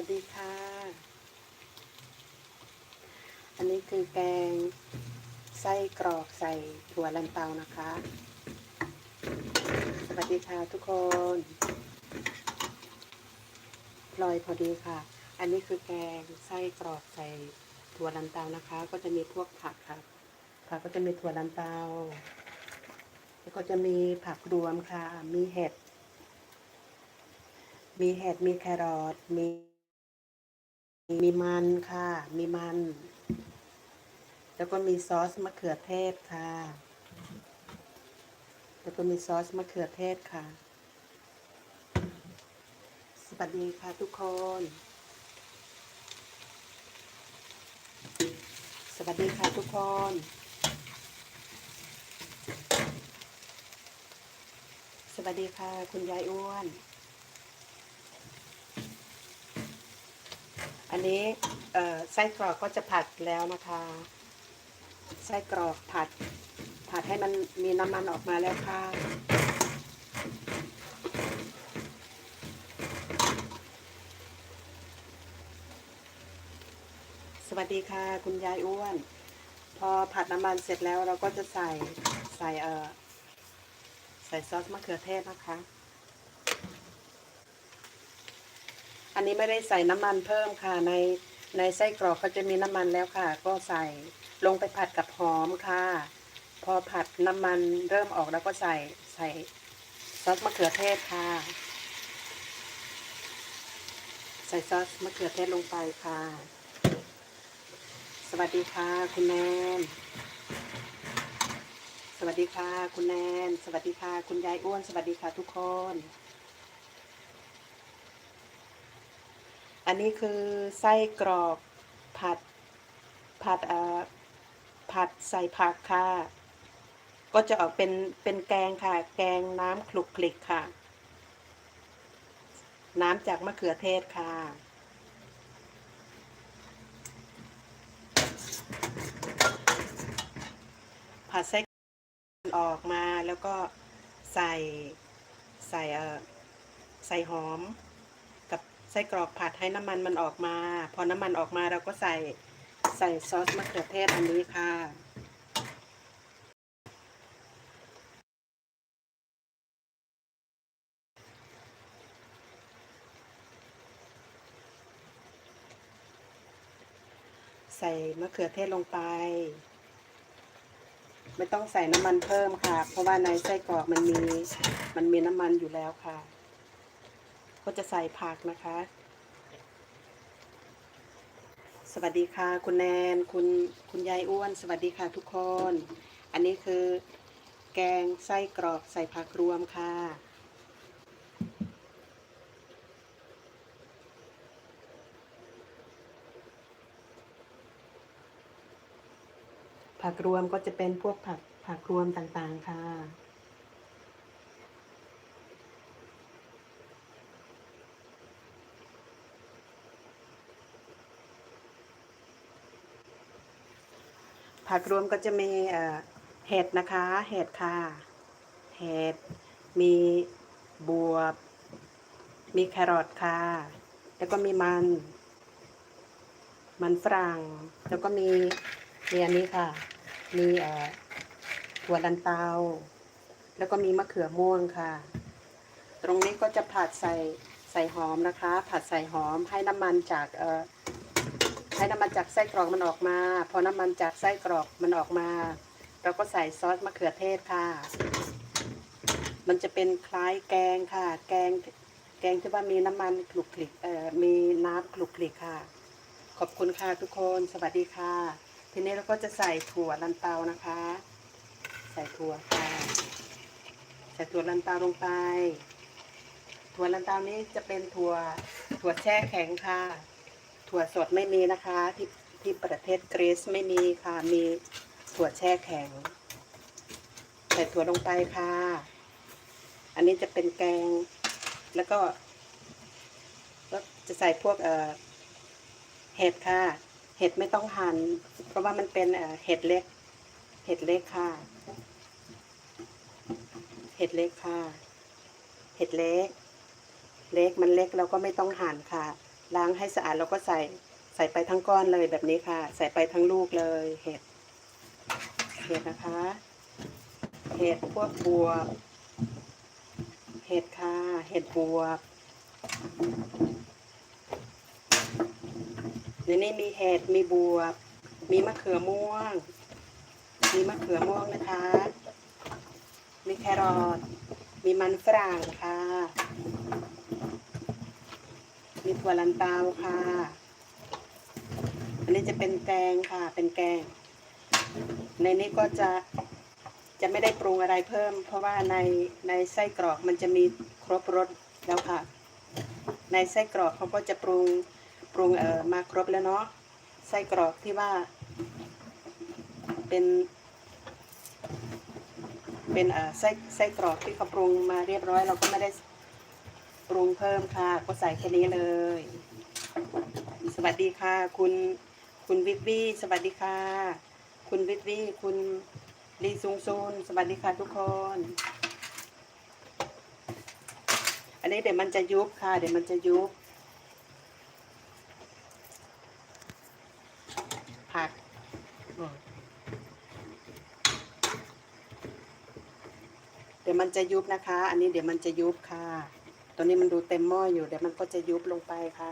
วัสดีค่ะ อันนี้คือแกงไส้กรอกใส่ถั่วลันเตานะคะ สวัสดีค่ะทุกคนลอยพอดีค่ะ อันนี้คือแกงไส้กรอกใส่ถั่วลันเตานะคะ ก็จะมีพวกผักค่ะ ผักก็จะมีถั่วลันเตา แล้วก็จะมีผักรวมค่ะ มีเห็ด มีเห็ด มีแครอท มี มีมันค่ะ มีมัน แล้วก็มีซอสมะเขือเทศค่ะ แล้วก็มีซอสมะเขือเทศค่ะ สวัสดีค่ะทุกคน สวัสดีค่ะทุกคน สวัสดีค่ะคุณยายอ้วน อันนี้ไส้กรอกก็จะผัดแล้วนะคะ ไส้กรอกผัด ผัดให้มันมีน้ำมันออกมาแล้วค่ะ สวัสดีค่ะ คุณยายอ้วน พอผัดน้ำมันเสร็จแล้วเราก็จะใส่ใส่เออใส่ซอสมะเขือเทศนะคะ อันนี้ไม่ได้ใส่น้ำมันเพิ่มค่ะ ในในไส้กรอกเขาจะมีน้ำมันแล้วค่ะ ก็ใส่ลงไปผัดกับหอมค่ะ พอผัดน้ำมันเริ่มออกแล้วก็ใส่ใส่ซอสมะเขือเทศค่ะ ใส่ซอสมะเขือเทศลงไปค่ะ สวัสดีค่ะคุณแนนสวัสดีค่ะคุณแนน สวัสดีค่ะคุณยายอ้วน สวัสดีค่ะทุกคน อันนี้คือไส้กรอกผัดผัดเอ่อผัดใส่ผักค่ะ ก็จะออกเป็นเป็นแกงค่ะ แกงน้ำคลุกคลิกค่ะ น้ำจากมะเขือเทศค่ะ ผัดไส้ออกมาแล้วก็ใส่ใส่เอ่อใส่หอม ไส้กรอกผัดให้น้ำมันมันออกมา พอน้ำมันออกมาเราก็ใส่ใส่ซอสมะเขือเทศอันนี้ค่ะ ใส่มะเขือเทศลงไป ไม่ต้องใส่น้ำมันเพิ่มค่ะ เพราะว่าในไส้กรอกมันมีมันมีน้ำมันอยู่แล้วค่ะ ก็จะใส่ผักนะคะ สวัสดีค่ะ คุณแนนคุณคุณยายอ้วน สวัสดีค่ะทุกคน อันนี้คือแกงไส้กรอกใส่ผักรวมค่ะผักรวมก็จะเป็นพวกผักผักรวมต่างๆค่ะ ผักรวมก็จะมีเห็ดนะคะ เห็ดค่ะ เห็ด มีบวบ มีแครอทค่ะ แล้วก็มีมัน มันฝรั่ง แล้วก็มีมีอันนี้ค่ะ มีเอ่อถั่วลันเตา แล้วก็มีมะเขือม่วงค่ะ ตรงนี้ก็จะผัดใส่ใส่หอมนะคะ ผัดใส่หอมให้น้ำมันจากเอ่อ ให้น้ำมันจากไส้กรอกมันออกมา พอน้ำมันจากไส้กรอกมันออกมา เราก็ใส่ซอสมะเขือเทศค่ะ มันจะเป็นคล้ายแกงค่ะ แกงแกงที่ว่ามีน้ำมันคลุกคลิกเอ่อมีน้ำคลุกคลิกค่ะ ขอบคุณค่ะทุกคนสวัสดีค่ะ ทีนี้เราก็จะใส่ถั่วลันเตานะคะ ใส่ถั่วค่ะใส่ถั่วลันเตาลงไป ถั่วลันเตานี้จะเป็นถั่วถั่วแช่แข็งค่ะ ถั่วสดไม่มีนะคะที่ที่ประเทศกรีซไม่มีค่ะ มีถั่วแช่แข็ง ใส่ถั่วลงไปค่ะ อันนี้จะเป็นแกง แล้วก็ก็จะใส่พวกเอ่อเห็ดค่ะ เห็ดไม่ต้องหั่นเพราะว่ามันเป็นเอ่อเห็ดเล็ก เห็ดเล็กค่ะ เห็ดเล็กค่ะ เห็ดเล็ก เล็กมันเล็กเราก็ไม่ต้องหั่นค่ะ ล้างให้สะอาดแล้วก็ใส่ใส่ไปทั้งก้อนเลยแบบนี้ค่ะ ใส่ไปทั้งลูกเลยเห็ด เห็ดนะคะ เห็ดพวกบวบ เห็ดค่ะ เห็ดบวบในนี้มีเห็ด มีบวบ มีมะเขือม่วง มีมะเขือม่วงนะคะ มีแครอท มีมันฝรั่งค่ะ มีถั่วลันเตาค่ะ อันนี้จะเป็นแกงค่ะ เป็นแกง ในนี้ก็จะจะไม่ได้ปรุงอะไรเพิ่ม เพราะว่าในในไส้กรอกมันจะมีครบรสแล้วค่ะ ในไส้กรอกเขาก็จะปรุงปรุงเอ่อมาครบแล้วเนาะไส้กรอกที่ว่า เป็น เป็นเอ่อไส้ไส้กรอกที่เขาปรุงมาเรียบร้อย เราก็ไม่ได้ ปรุงเพิ่มค่ะ ก็ใส่แค่นี้เลย สวัสดีค่ะ คุณคุณวิบวี่สวัสดีค่ะ คุณวิบวี่คุณลีซุงซูนสวัสดีค่ะทุกคน อันนี้เดี๋ยวมันจะยุบค่ะ เดี๋ยวมันจะยุบผักเดี๋ยวมันจะยุบนะคะ อันนี้เดี๋ยวมันจะยุบค่ะ ตอนนี้มันดูเต็มหม้ออยู่เดี๋ยวมันก็จะยุบลงไปค่ะ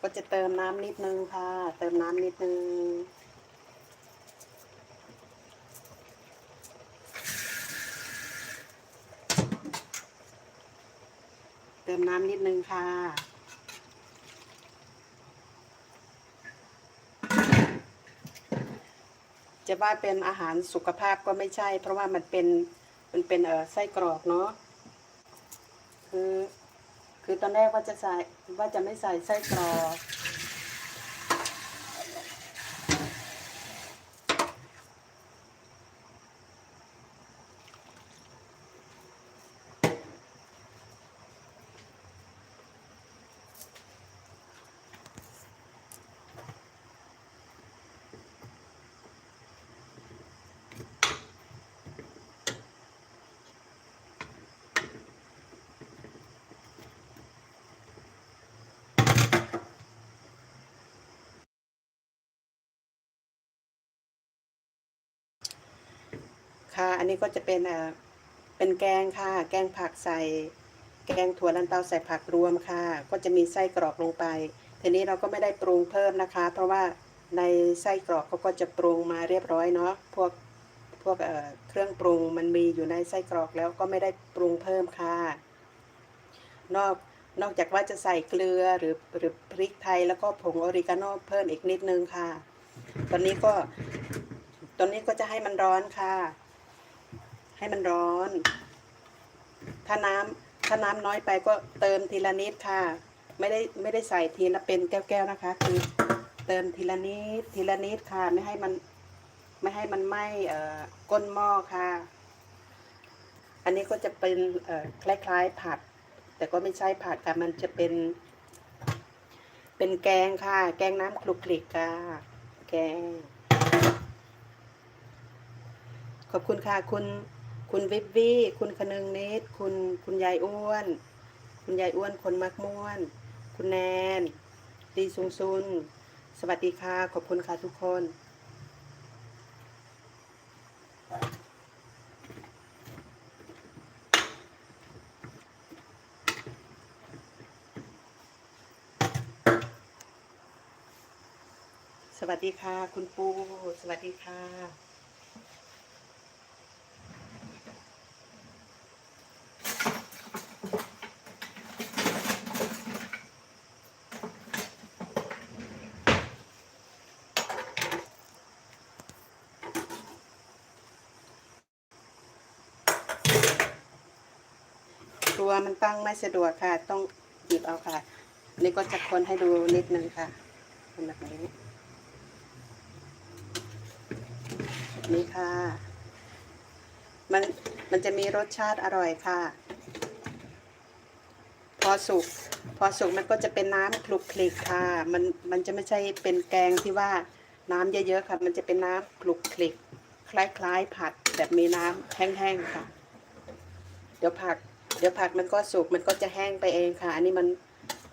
ก็จะเติมน้ำนิดนึงค่ะ เติมน้ำนิดนึงเติมน้ำนิดนึงค่ะ จะว่าเป็นอาหารสุขภาพก็ไม่ใช่ เพราะว่ามันเป็น มันเป็นเอ่อไส้กรอกเนาะคือ คือตอนแรกว่าจะใส่ว่าจะไม่ใส่ไส้กรอก ค่ะ อันนี้ก็จะเป็นเอ่อเป็นแกงค่ะ แกงผักใส่ แกงถั่วลันเตาใส่ผักรวมค่ะ ก็จะมีไส้กรอกลงไป ทีนี้เราก็ไม่ได้ปรุงเพิ่มนะคะ เพราะว่าในไส้กรอกเขาก็จะปรุงมาเรียบร้อยเนาะ พวกพวกเอ่อเครื่องปรุงมันมีอยู่ในไส้กรอกแล้วก็ไม่ได้ปรุงเพิ่มค่ะ นอกนอกจากว่าจะใส่เกลือหรือหรือพริกไทยแล้วก็ผงออริกาโนเพิ่มอีกนิดนึงค่ะ ตอนนี้ก็ตอนนี้ก็จะให้มันร้อนค่ะ ให้มันร้อน ถ้าน้ำถ้าน้ำน้อยไปก็เติมทีละนิดค่ะ ไม่ได้ไม่ได้ใส่ทีละเป็นแก้วๆนะคะ คือเติมทีละนิดทีละนิดค่ะ ไม่ให้มัน ไม่ให้มันไหม้เอ่อก้นหม้อค่ะ อันนี้ก็จะเป็นคล้ายๆผัด แต่ก็ไม่ใช่ผัดค่ะมันจะเป็น เป็นแกงค่ะ แกงน้ำคลุกคลิกค่ะแกงขอบคุณค่ะ คุณ คุณวิบวี่คุณคนึงนิดคุณคุณยายอ้วน คุณยายอ้วนคนมักม่วน คุณแนนดีซุงซุน สวัสดีค่ะ ขอบคุณค่ะทุกคนสวัสดีค่ะ คุณปู สวัสดีค่ะ ตัวมันตั้งไม่สะดวกค่ะ ต้องหยิบเอาค่ะ นี่ก็จะคนให้ดูนิดนึงค่ะเป็นแบบนี้นี้ค่ะ มันมันจะมีรสชาติอร่อยค่ะ พอสุก พอสุกมันก็จะเป็นน้ำคลุกคลิกค่ะ มันมันจะไม่ใช่เป็นแกงที่ว่าน้ำเยอะๆค่ะ มันจะเป็นน้ำคลุกคลิก คล้ายๆผัดแบบมีน้ำแห้งๆค่ะ เดี๋ยวผัก เดี๋ยวผักมันก็สุกมันก็จะแห้งไปเองค่ะ อันนี้มัน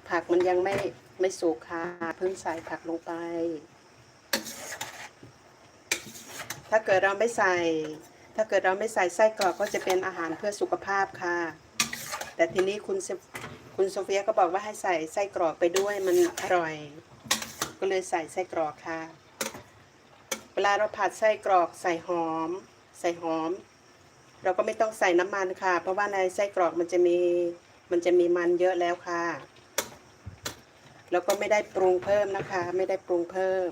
ผักมันยังไม่ไม่สุกค่ะ เพิ่งใส่ผักลงไป ถ้าเกิดเราไม่ใส่ ถ้าเกิดเราไม่ใส่ไส้กรอกก็จะเป็นอาหารเพื่อสุขภาพค่ะ แต่ทีนี้คุณคุณโซเฟียก็บอกว่าให้ใส่ไส้กรอกไปด้วยมันอร่อย ก็เลยใส่ไส้กรอกค่ะ เวลาเราผัดไส้กรอกใส่หอม ใส่หอม เราก็ไม่ต้องใส่น้ำมันค่ะ เพราะว่าในไส้กรอกมันจะมีมันจะมีมันเยอะแล้วค่ะ แล้วก็ไม่ได้ปรุงเพิ่มนะคะ ไม่ได้ปรุงเพิ่ม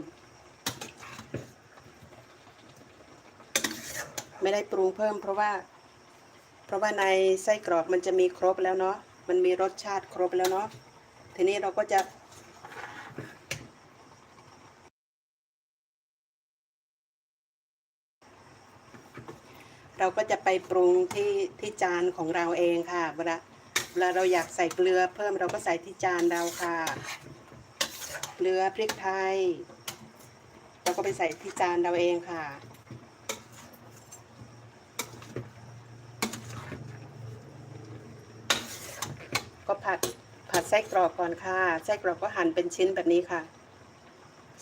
ไม่ได้ปรุงเพิ่ม เพราะว่า เพราะว่าในไส้กรอกมันจะมีครบแล้วเนาะมันมีรสชาติครบแล้วเนาะทีนี้เราก็จะ เราก็จะไปปรุงที่ที่จานของเราเองค่ะเวลาเวลาเราอยากใส่เกลือเพิ่มเราก็ใส่ที่จานเราค่ะ เกลือพริกไทยเราก็ไปใส่ที่จานเราเองค่ะก็ผัดผัดไส้กรอกก่อนค่ะ ไส้กรอกก็หั่นเป็นชิ้นแบบนี้ค่ะ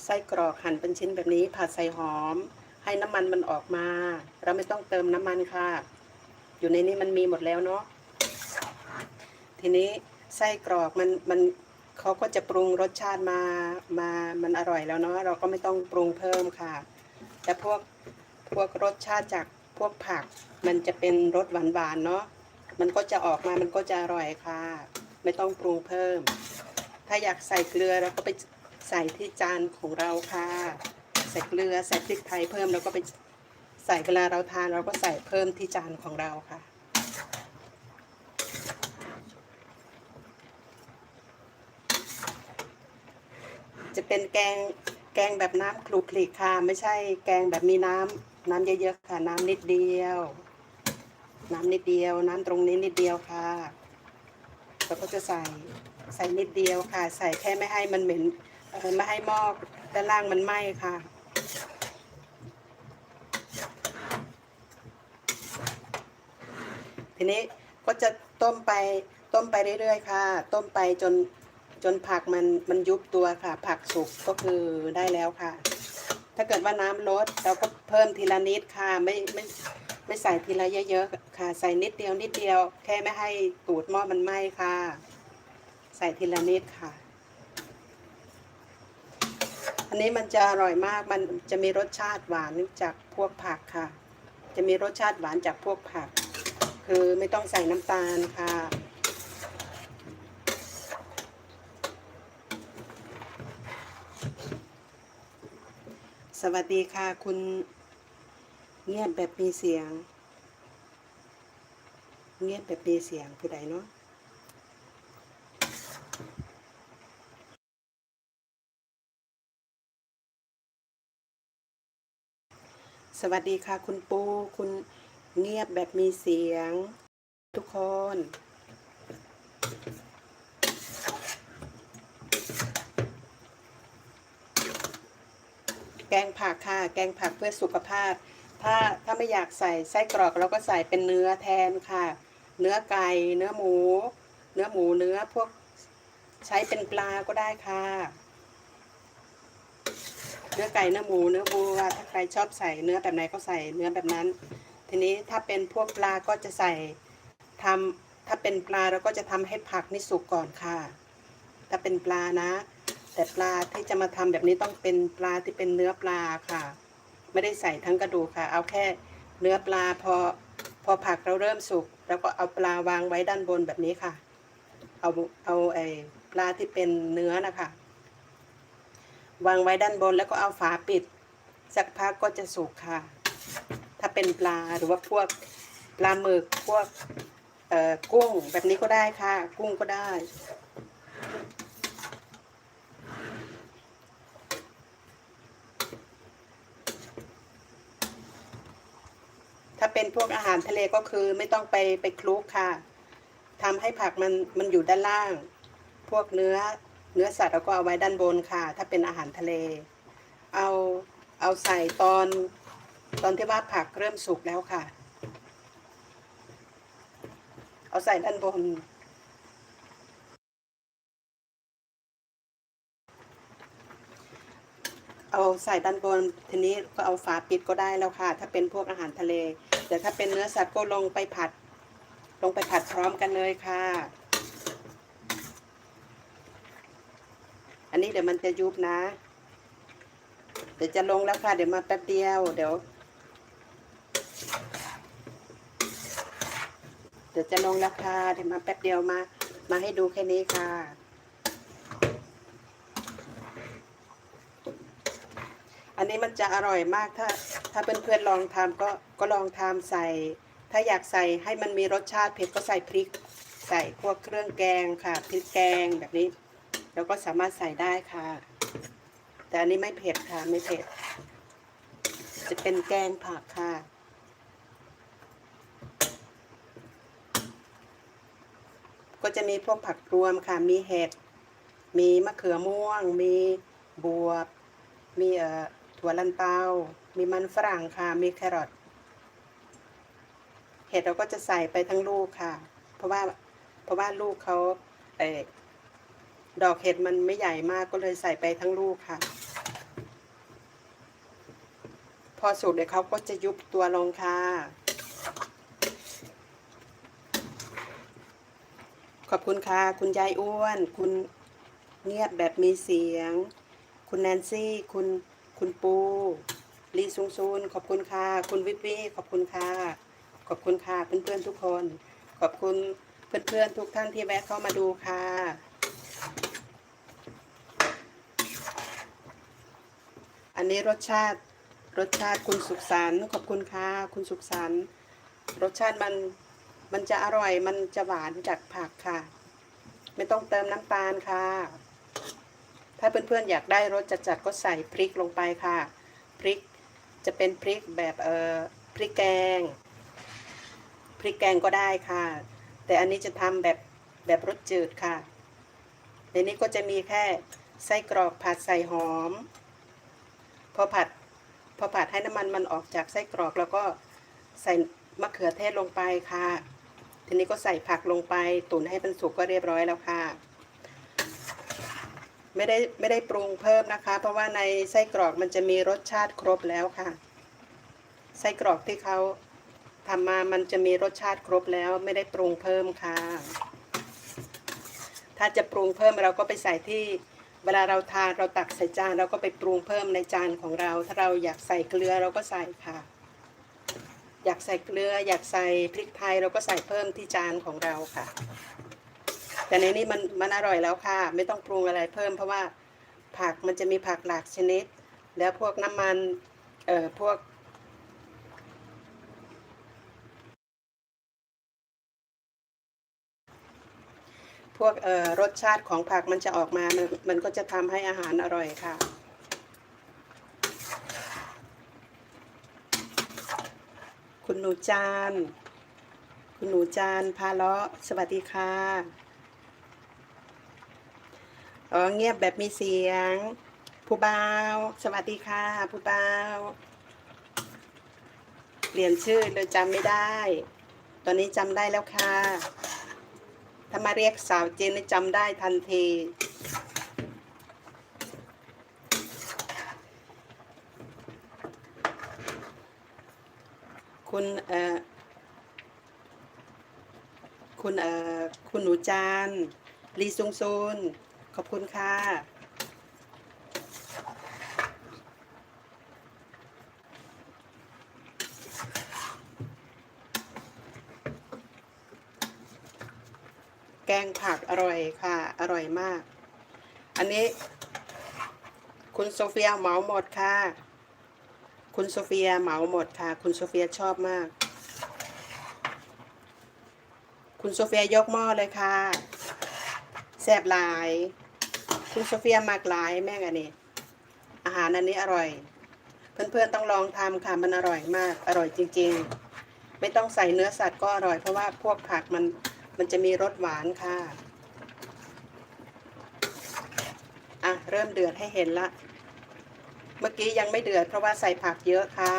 ไส้กรอกหั่นเป็นชิ้นแบบนี้ ผัดใส่หอม ให้น้ำมันมันออกมา เราไม่ต้องเติมน้ำมันค่ะ อยู่ในนี้มันมีหมดแล้วเนาะทีนี้ไส้กรอกมันมันเขาก็จะปรุงรสชาติมามามันอร่อยแล้วเนาะเราก็ไม่ต้องปรุงเพิ่มค่ะ แต่พวกพวกรสชาติจากพวกผัก มันจะเป็นรสหวานๆเนาะมันก็จะออกมามันก็จะอร่อยค่ะ ไม่ต้องปรุงเพิ่ม ถ้าอยากใส่เกลือเราก็ไปใส่ที่จานของเราค่ะ ใส่เกลือใส่พริกไทยเพิ่มแล้วก็ไปใส่เวลาเราทานเราก็ใส่เพิ่มที่จานของเราค่ะ จะเป็นแกงแกงแบบน้ำคลุกคลิกค่ะ ไม่ใช่แกงแบบมีน้ำน้ำเยอะๆค่ะ น้ำนิดเดียว น้ำนิดเดียว น้ำตรงนี้นิดเดียวค่ะเราก็จะใส่ใส่นิดเดียวค่ะ ใส่แค่ไม่ให้มันเหม็นไม่ให้หม้อด้านล่างมันไหม้ค่ะ ทีนี้ก็จะต้มไปต้มไปเรื่อยๆค่ะ ต้มไปจนจนผักมันมันยุบตัวค่ะ ผักสุกก็คือได้แล้วค่ะ ถ้าเกิดว่าน้ำลดเราก็เพิ่มทีละนิดค่ะไม่ไม่ไม่ใส่ทีละเยอะๆค่ะ ใส่นิดเดียวนิดเดียว แค่ไม่ให้ตูดหม้อมันไหม้ค่ะ ใส่ทีละนิดค่ะ อันนี้มันจะอร่อยมากมันจะมีรสชาติหวานจากพวกผักค่ะ จะมีรสชาติหวานจากพวกผัก คือไม่ต้องใส่น้ำตาลค่ะสวัสดีค่ะคุณเงียบแบบมีเสียง เงียบแบบมีเสียงผู้ใดเนาะสวัสดีค่ะคุณปูคุณ เงียบแบบมีเสียง ทุกคน แกงผักค่ะ แกงผักเพื่อสุขภาพ ถ้าถ้าไม่อยากใส่ไส้กรอกเราก็ใส่เป็นเนื้อแทนค่ะ เนื้อไก่ เนื้อหมู เนื้อหมูเนื้อพวกใช้เป็นปลาก็ได้ค่ะ เนื้อไก่เนื้อหมูเนื้อวัวถ้าใครชอบใส่เนื้อแบบไหนก็ใส่เนื้อแบบนั้น ทีนี้ถ้าเป็นพวกปลาก็จะใส่ทำถ้าเป็นปลาเราก็จะทำให้ผักนี่สุกก่อนค่ะ ถ้าเป็นปลานะ แต่ปลาที่จะมาทำแบบนี้ต้องเป็นปลาที่เป็นเนื้อปลาค่ะ ไม่ได้ใส่ทั้งกระดูกค่ะ เอาแค่เนื้อปลาพอพอผักเราเริ่มสุกแล้วก็เอาปลาวางไว้ด้านบนแบบนี้ค่ะ เอาเอาไอ้ปลาที่เป็นเนื้อนะคะ วางไว้ด้านบนแล้วก็เอาฝาปิด สักพักก็จะสุกค่ะ ถ้าเป็นปลาหรือว่าพวกปลาหมึกพวกเอ่อกุ้งแบบนี้ก็ได้ค่ะ กุ้งก็ได้ ถ้าเป็นพวกอาหารทะเลก็คือไม่ต้องไปไปคลุกค่ะทำให้ผักมันมันอยู่ด้านล่าง พวกเนื้อเนื้อสัตว์เราก็เอาไว้ด้านบนค่ะ ถ้าเป็นอาหารทะเล เอาเอาใส่ตอน ตอนที่ว่าผักเริ่มสุกแล้วค่ะ เอาใส่ด้านบน เอาใส่ด้านบน ทีนี้ก็เอาฝาปิดก็ได้แล้วค่ะ ถ้าเป็นพวกอาหารทะเล แต่ถ้าเป็นเนื้อสัตว์ก็ลงไปผัด ลงไปผัดพร้อมกันเลยค่ะ อันนี้เดี๋ยวมันจะยุบนะ เดี๋ยวจะลงแล้วค่ะ เดี๋ยวมาแป๊บเดียว เดี๋ยว เดี๋ยวจะลงแล้วค่ะเดี๋ยวมาแป๊บเดียวมา มาให้ดูแค่นี้ค่ะ อันนี้มันจะอร่อยมากถ้า ถ้าเพื่อนๆลองทำก็ก็ลองทำใส่ ถ้าอยากใส่ให้มันมีรสชาติเผ็ดก็ใส่พริก ใส่พวกเครื่องแกงค่ะพริกแกงแบบนี้ แล้วก็สามารถใส่ได้ค่ะ แต่อันนี้ไม่เผ็ดค่ะไม่เผ็ดจะเป็นแกงผักค่ะ ก็จะมีพวกผักรวมค่ะ มีเห็ด มีมะเขือม่วง มีบวบ มีเอ่อถั่วลันเตา มีมันฝรั่งค่ะ มีแครอท เห็ดเราก็จะใส่ไปทั้งลูกค่ะ เพราะว่าเพราะว่าลูกเขาเออดอกเห็ดมันไม่ใหญ่มากก็เลยใส่ไปทั้งลูกค่ะ พอสุกเดี๋ยวเขาก็จะยุบตัวลงค่ะ ขอบคุณค่ะ คุณยายอ้วน คุณเงียบแบบมีเสียง คุณแนนซี่ คุณคุณปูลีซุงซูนขอบคุณค่ะ คุณวิปวี่ขอบคุณค่ะ ขอบคุณค่ะ เพื่อนๆทุกคน ขอบคุณเพื่อนๆทุกท่านที่แวะเข้ามาดูค่ะอันนี้รสชาติรสชาติคุณสุขสันต์ขอบคุณค่ะคุณสุขสันต์รสชาติมัน มันจะอร่อยมันจะหวานจากผักค่ะ ไม่ต้องเติมน้ำตาลค่ะ ถ้าเพื่อนๆอยากได้รสจัดๆก็ใส่พริกลงไปค่ะ พริกจะเป็นพริกแบบเอ่อพริกแกง พริกแกงก็ได้ค่ะ แต่อันนี้จะทำแบบแบบรสจืดค่ะ ในนี้ก็จะมีแค่ไส้กรอกผัดใส่หอม พอผัดพอผัดให้น้ำมันมันออกจากไส้กรอกแล้วก็ใส่มะเขือเทศลงไปค่ะ ทีนี้ก็ใส่ผักลงไปตุ๋นให้มันสุกก็เรียบร้อยแล้วค่ะ ไม่ได้ไม่ได้ปรุงเพิ่มนะคะ เพราะว่าในไส้กรอกมันจะมีรสชาติครบแล้วค่ะ ไส้กรอกที่เขาทำมามันจะมีรสชาติครบแล้ว ไม่ได้ปรุงเพิ่มค่ะ ถ้าจะปรุงเพิ่มเราก็ไปใส่ที่เวลาเราทานเราตักใส่จานเราก็ไปปรุงเพิ่มในจานของเรา ถ้าเราอยากใส่เกลือเราก็ใส่ค่ะ อยากใส่เกลือ อยากใส่พริกไทยเราก็ใส่เพิ่มที่จานของเราค่ะ แต่ในนี้มันมันอร่อยแล้วค่ะ ไม่ต้องปรุงอะไรเพิ่มเพราะว่าผักมันจะมีผักหลากชนิด แล้วพวกน้ำมันเอ่อพวกพวกเอ่อรสชาติของผักมันจะออกมา มันมันก็จะทำให้อาหารอร่อยค่ะ คุณหนูจาน คุณหนูจานพาเลาะสวัสดีค่ะอ๋อเงียบแบบมีเสียง ผู้บ่าว สวัสดีค่ะ ผู้บ่าว เปลี่ยนชื่อเลยจำไม่ได้ ตอนนี้จำได้แล้วค่ะ ถ้ามาเรียกสาวเจนจำได้ทันที คุณเอ่อคุณเอ่อคุณหนูจานลีซุงซูนขอบคุณค่ะ แกงผักอร่อยค่ะ อร่อยมาก อันนี้ คุณโซเฟียเหมาหมดค่ะ คุณโซเฟียเหมาหมดค่ะ คุณโซเฟียชอบมาก คุณโซเฟียยกหม้อเลยค่ะแซ่บหลาย คุณโซเฟียมากหลายแม่งอันนี้ อาหารอันนี้อร่อย เพื่อนๆต้องลองทำค่ะมันอร่อยมากอร่อยจริง ๆ ไม่ต้องใส่เนื้อสัตว์ก็อร่อย เพราะว่าพวกผักมันมันจะมีรสหวานค่ะอะ เริ่มเดือดให้เห็นละ เมื่อกี้ยังไม่เดือดเพราะว่าใส่ผักเยอะค่ะ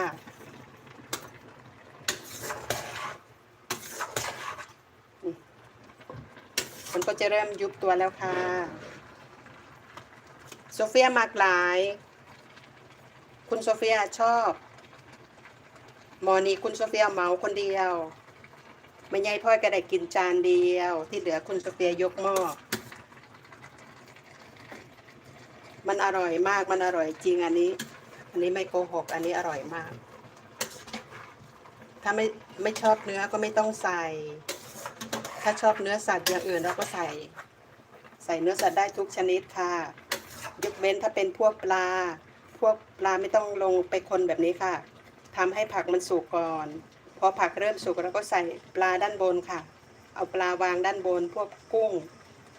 มันก็จะเริ่มยุบตัวแล้วค่ะ โซเฟียมากหลาย คุณโซเฟียชอบ หมอนี้คุณโซเฟียเมาคนเดียว ไม่ใหญ่พ่อยก็ได้กินจานเดียว ที่เหลือคุณโซเฟียยกหม้อ มันอร่อยมาก มันอร่อยจริงอันนี้ อันนี้ไม่โกหก อันนี้อร่อยมาก ถ้าไม่ไม่ชอบเนื้อก็ไม่ต้องใส่ ถ้าชอบเนื้อสัตว์อย่างอื่นเราก็ใส่ ใส่เนื้อสัตว์ได้ทุกชนิดค่ะยกเว้นถ้าเป็นพวกปลา พวกปลาไม่ต้องลงไปคนแบบนี้ค่ะทำให้ผักมันสุกก่อน พอผักเริ่มสุกเราก็ใส่ปลาด้านบนค่ะ เอาปลาวางด้านบน พวกกุ้ง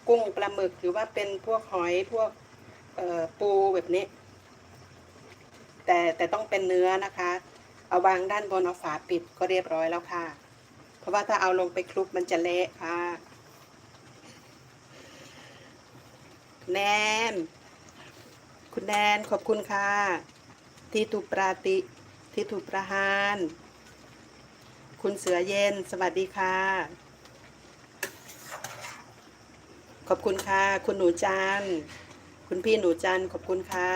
กุ้งปลาหมึกหรือว่าเป็นพวกหอยพวก ปูแบบนี้ แต่แต่ต้องเป็นเนื้อนะคะ เอาวางด้านบนเอาฝาปิดก็เรียบร้อยแล้วค่ะ เพราะว่าถ้าเอาลงไปคลุกมันจะเละค่ะแนน คุณแนนขอบคุณค่ะ ที่ถูกปราติ ที่ถูกประหาร คุณเสือเย็น สวัสดีค่ะ ขอบคุณค่ะ คุณหนูจัน คุณพี่หนูจันขอบคุณค่ะ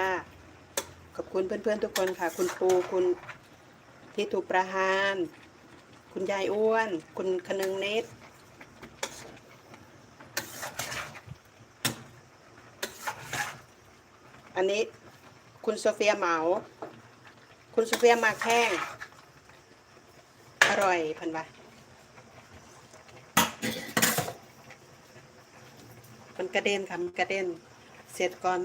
ขอบคุณเพื่อนๆทุกคนค่ะ คุณปูคุณที่ถูกประหารคุณยายอ้วน คุณคนึงเนตรอันนี้คุณโซเฟียเหมา คุณโซเฟียมาแข้ง อร่อยพันวะมันกระเด็นค่ะมันกระเด็น เสร็จก่อน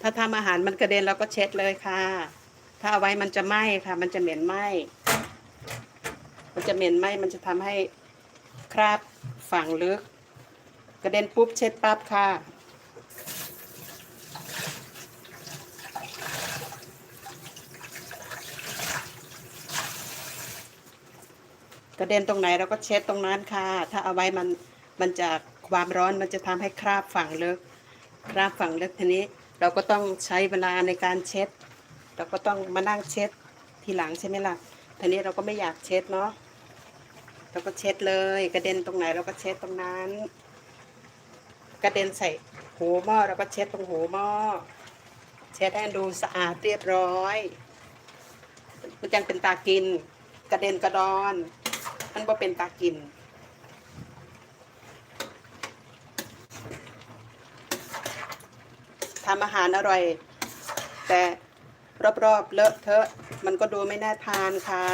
ถ้าทำอาหารมันกระเด็นเราก็เช็ดเลยค่ะ ถ้าเอาไว้มันจะไหม้ค่ะ มันจะเหม็นไหม้ มันจะเหม็นไหม้ มันจะทำให้คราบฝังลึก กระเด็นปุ๊บเช็ดปั๊บค่ะ กระเด็นตรงไหนเราก็เช็ดตรงนั้นค่ะ ถ้าเอาไว้มันมันจะความร้อนมันจะทำให้คราบฝังลึก คราบฝังลึกทีนี้ เราก็ต้องใช้เวลาในการเช็ด เราก็ต้องมานั่งเช็ดทีหลังใช่ไหมล่ะทีนี้เราก็ไม่อยากเช็ดเนาะเราก็เช็ดเลย กระเด็นตรงไหนเราก็เช็ดตรงนั้น กระเด็นใส่หูหม้อเราก็เช็ดตรงหูหม้อเช็ดให้ดูสะอาดเรียบร้อยมันจังเป็นตากิน กระเด็นกระดอน มันบ่เป็นตากิน ทำอาหารอร่อย แต่รอบๆเลอะเทอะ มันก็ดูไม่น่าทานค่ะ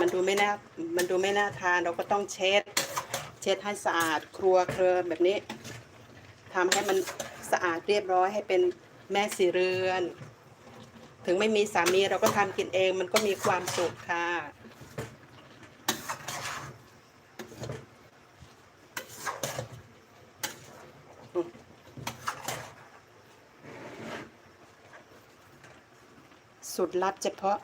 มันดูไม่น่า มันดูไม่น่าทานเราก็ต้องเช็ด เช็ดให้สะอาดครัวเคลิมแบบนี้ทำให้มันสะอาดเรียบร้อยให้เป็นแม่สีเรือน ถึงไม่มีสามีเราก็ทำกินเองมันก็มีความสุขค่ะ สุดลับเฉพาะ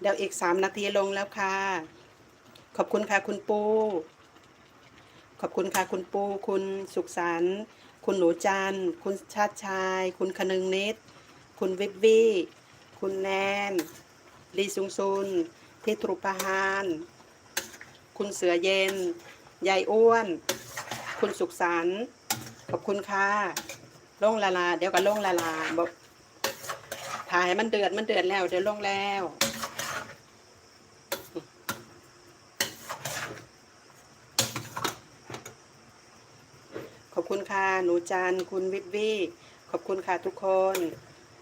เดี๋ยวอีกสามนาทีลงแล้วค่ะ ขอบคุณค่ะคุณปู ขอบคุณค่ะคุณปู คุณสุขสันต์คุณหนูจันคุณชาติชาย คุณคนึงนิด คุณวิบวี่ คุณแนน ลีซุงซุนที่ทรุปหาน คุณเสือเย็น ยายอ้วน คุณสุขสันต์ขอบคุณค่ะ ลงละลาเดี๋ยวก็ลงละลาบอกถ่ายมันเดือดมันเดือดแล้ว เดี๋ยวลงแล้วขอบคุณค่ะหนูจันคุณวิทวี่ขอบคุณค่ะทุกคน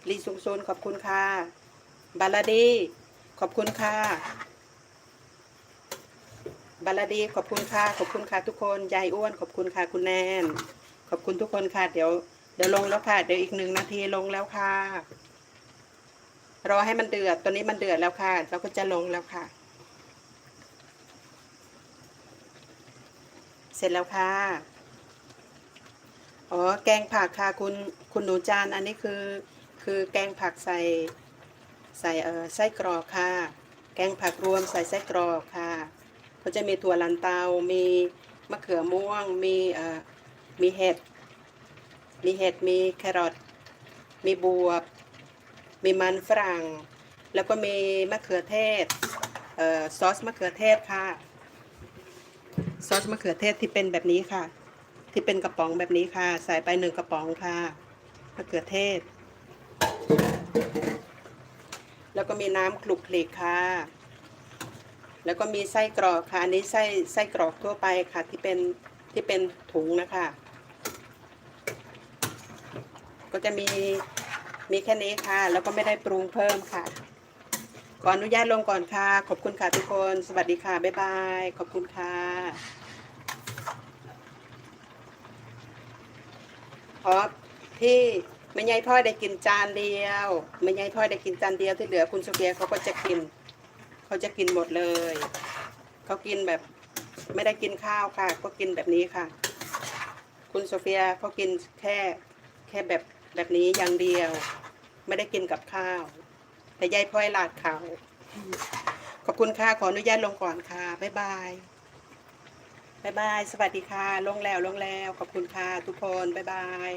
ลีซุงซุนขอบคุณค่ะบาลาดี ขอบคุณค่ะบาลาดี ขอบคุณค่ะ ขอบคุณค่ะทุกคนยายอ้วน ขอบคุณค่ะคุณแนน ขอบคุณทุกคนค่ะ เดี๋ยว เดี๋ยวลงแล้วค่ะ เดี๋ยวอีกหนึ่งนาทีลงแล้วค่ะ รอให้มันเดือด ตัวนี้มันเดือดแล้วค่ะ เราก็จะลงแล้วค่ะ เสร็จแล้วค่ะ อ๋อ แกงผักค่ะคุณคุณหนูจาน อันนี้คือ คือแกงผักใส่ ใส่เอ่อไส้กรอกค่ะ แกงผักรวมใส่ไส้กรอกค่ะก็จะมีถั่วลันเตา มีมะเขือม่วง มีเอ่อมีเห็ด มีเห็ด มีแครอท มีบวบ มีมันฝรั่ง แล้วก็มีมะเขือเทศ เอ่อซอสมะเขือเทศค่ะ ซอสมะเขือเทศที่เป็นแบบนี้ค่ะ ที่เป็นกระป๋องแบบนี้ค่ะ ใส่ไปหนึ่งกระป๋องค่ะ มะเขือเทศ แล้วก็มีน้ำคลุกคลิกค่ะแล้วก็มีไส้กรอกค่ะ อันนี้ไส้ไส้กรอกทั่วไปค่ะที่เป็นที่เป็นถุงนะคะ ก็จะมีมีแค่นี้ค่ะ แล้วก็ไม่ได้ปรุงเพิ่มค่ะ ขออนุญาตลงก่อนค่ะ ขอบคุณค่ะทุกคน สวัสดีค่ะ บ๊ายบาย ขอบคุณค่ะพราะที่ไม่ยายพ่อยได้กินจานเดียวไม่ยายพ่อยได้กินจานเดียวที่เหลือคุณโซเฟียเขาก็จะกิน เขาจะกินหมดเลย เขากินแบบไม่ได้กินข้าวค่ะ ก็กินแบบนี้ค่ะ คุณโซเฟียเขากินแค่แค่แบบ แบบนี้อย่างเดียว ไม่ได้กินกับข้าว แต่ยายพ่อยลาดเขาขอบคุณค่ะ ขออนุญาตลงก่อนค่ะ บ๊ายบาย บ๊ายบาย สวัสดีค่ะ ลงแล้วลงแล้ว ขอบคุณค่ะทุกคน บ๊ายบาย